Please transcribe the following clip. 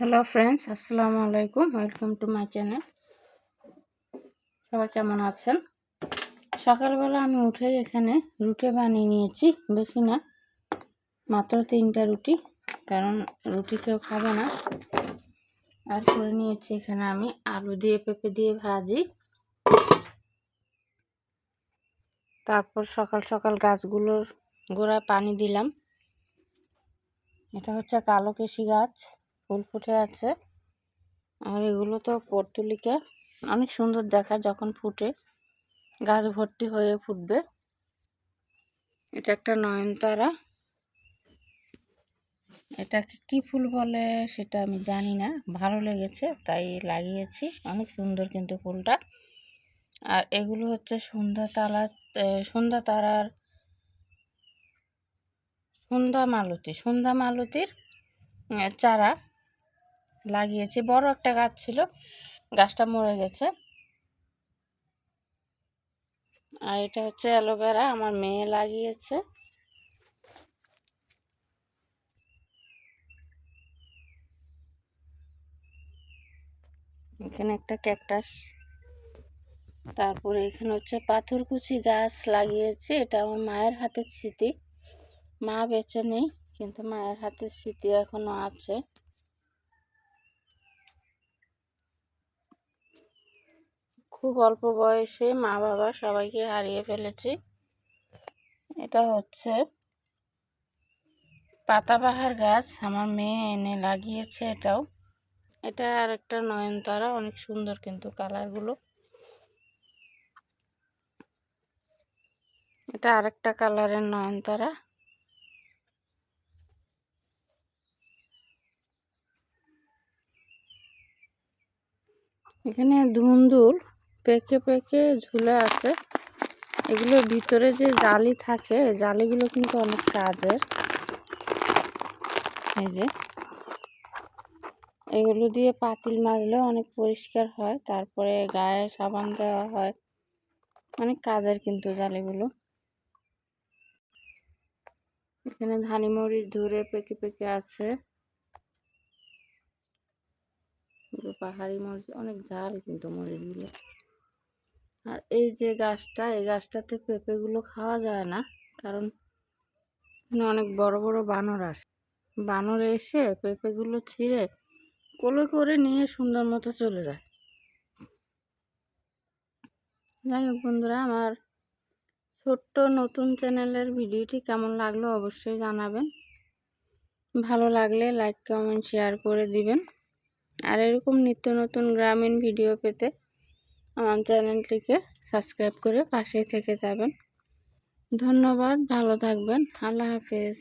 Hello friends আসসালামু আলাইকুম welcome to my channel সবাই কেমন আছেন? সকালবেলা আমি উঠেই এখানে রুটি বানিয়ে নিয়েছি। বেশি না, মাত্র তিনটা রুটি, কারণ রুটি কেউ খাবে না। আর করে নিয়েছি এখানে আমি আলু দিয়ে, পেঁপে দিয়ে ভাজি। তারপর সকাল সকাল গাছগুলোর গোড়ায় পানি দিলাম। এটা হচ্ছে কালো কেশি গাছ। ফুল ফুটে আছে। আর এগুলো তো পর্তুলিকা। অনেক সুন্দর দেখা যখন ফুটে। গাছ ভর্তি হয়ে ফুটবে। এটা একটা নয়নতারা। এটাকে কি ফুল বলে সেটা আমি জানি না। ভালো লেগেছে, তাই লাগিয়েছি। অনেক সুন্দর কিন্তু ফুলটা। আর এগুলো হচ্ছে সন্ধ্যা তালা সন্ধ্যা তারার সন্ধ্যা মালতী, সন্ধ্যা মালতীর চারা। লাগিয়েছি। বড় একটা গাছ ছিল, গাছটা মরে গেছে। আর এটা হচ্ছে অ্যালোভেরা, আমার মেয়ে লাগিয়েছে। এখানে একটা ক্যাকটাস। তারপরে এখানে হচ্ছে পাথরকুচি গাছ লাগিয়েছে, এটা আমার মায়ের হাতের স্মৃতি। মা বেঁচে নেই, কিন্তু মায়ের হাতের স্মৃতি এখনও আছে। খুব অল্প বয়সে মা বাবা সবাইকে হারিয়ে ফেলেছি। এটা হচ্ছে পাতাবাহার গাছ। আমার মেয়ে এনে লাগিয়েছে এটাও। এটা আর একটা নয়নতারা, অনেক সুন্দর কিন্তু কালারগুলো। এটা আরেকটা কালারের নয়নতারা। এখানে ধুন্দুল পেকে পেকে ঝুলে আছে। এগুলোর ভিতরে যে জালি থাকে জালিগুলো কিন্তু অনেক কাজের। এই যে। এগুলো দিয়ে পাতিল মাজলেও অনেক পরিষ্কার হয়, তারপরে গায়ে সাবান দেওয়া হয়। অনেক কাজের কিন্তু জালিগুলো। এখানে ধানি মরিচ ধরে পেকে পেকে আছে। পাহাড়ি মরিচ, অনেক ঝাল কিন্তু মরিচগুলো। আর এই যে গাছটা, এই গাছটাতে পেঁপেগুলো খাওয়া যায় না, কারণ অনেক বড় বড় বানর আসে। বানর এসে পেঁপেগুলো ছিঁড়ে কোলে করে নিয়ে সুন্দর মতো চলে যায়। যাই হোক বন্ধুরা, আমার ছোট্ট নতুন চ্যানেলের ভিডিওটি কেমন লাগল অবশ্যই জানাবেন। ভালো লাগলে লাইক, কমেন্ট, শেয়ার করে দিবেন। আর এরকম নিত্য নতুন গ্রামীণ ভিডিও পেতে আমার চ্যানেলটিকে সাবস্ক্রাইব করে পাশেই থেকে যাবেন। ধন্যবাদ ভালো থাকবেন। আল্লাহ হাফেজ।